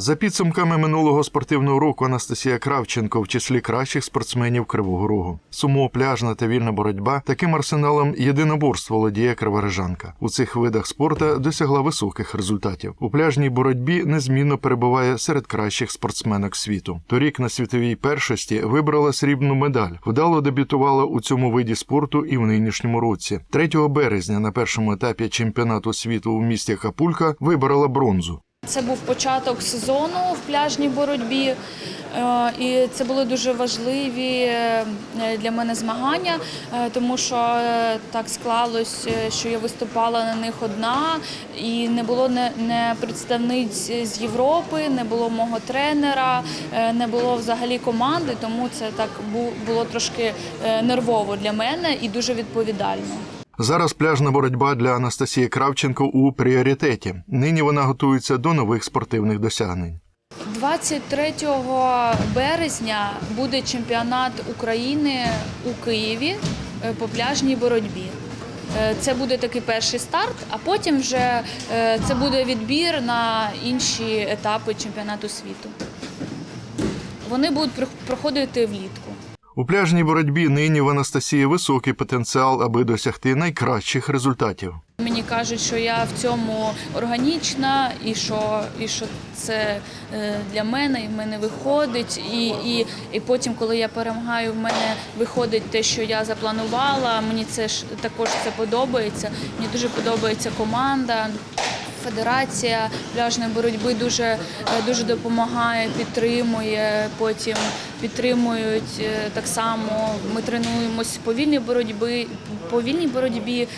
За підсумками минулого спортивного року Анастасія Кравченко в числі кращих спортсменів Кривого Рогу. Сумо, пляжна та вільна боротьба таким арсеналом єдиноборств володіє криворижанка. У цих видах спорту досягла високих результатів. У пляжній боротьбі незмінно перебуває серед кращих спортсменок світу. Торік на світовій першості вибрала срібну медаль. Вдало дебютувала у цьому виді спорту і в нинішньому році. 3 березня на першому етапі чемпіонату світу у місті Хапулька вибрала бронзу. Це був початок сезону в пляжній боротьбі, е, і це були дуже важливі е, для мене змагання, е, тому що так склалось, е, що я виступала на них одна, і не було не, представниць з Європи, не було мого тренера, не було взагалі команди, тому це так було трошки нервово для мене і дуже відповідально. Зараз пляжна боротьба для Анастасії Кравченко у пріоритеті. Нині вона готується до нових спортивних досягнень. 23 березня буде чемпіонат України у Києві е, по пляжній боротьбі. Е, Це буде такий перший старт, а потім вже е, це буде відбір на інші етапи чемпіонату світу. Вони будуть проходити влітку. У пляжній боротьбі нині в Анастасії високий потенціал, аби досягти найкращих результатів. Мені кажуть, що я в цьому органічна, і що, і що це е, для мене, і в мене виходить. І, і, і потім, коли я перемагаю, в мене виходить те, що я запланувала. Мені це ж також це подобається. Мені дуже подобається команда. Федерація пляжної боротьби дуже, е, дуже допомагає, підтримує. Потім підтримують е, так само. Ми тренуємось по вільній боротьбі, по вільній боротьбі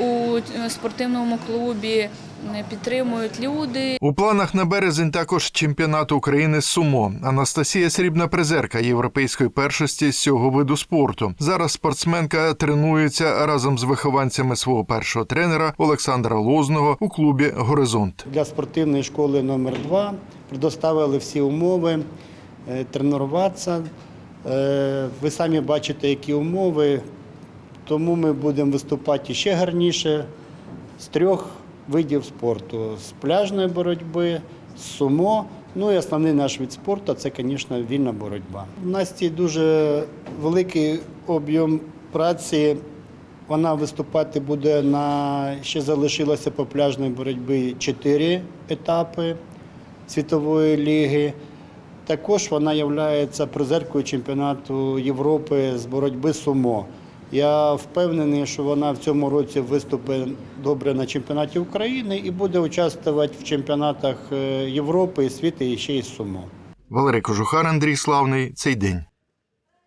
у е, спортивному клубі. М, Підтримують люди. У планах на березень також чемпіонат України з сумо. Анастасія срібна призерка європейської першості з цього виду спорту. Зараз спортсменка тренується разом з вихованцями свого першого тренера Олександра Лозного у клубі Горизонт. Для спортивної школи номер 2 предоставили всі умови е, тренуватися. Е, Ви самі бачите, які умови, тому ми будемо виступати ще гарніше з трьох видів спорту: з пляжної боротьби, з сумо. Ну і основний наш вид спорту це, звісно, вільна боротьба. У Насті дуже великий об'єм праці. Вона виступати буде на ще залишилося по пляжній боротьбі чотири етапи світової ліги. Також вона є призеркою чемпіонату Європи з боротьби сумо. Я впевнений, що вона в цьому році виступить добре на чемпіонаті України і буде участвувати в чемпіонатах е, Європи і світу і ще й суму. Валерій Кожухар, Андрій Славний. Цей день.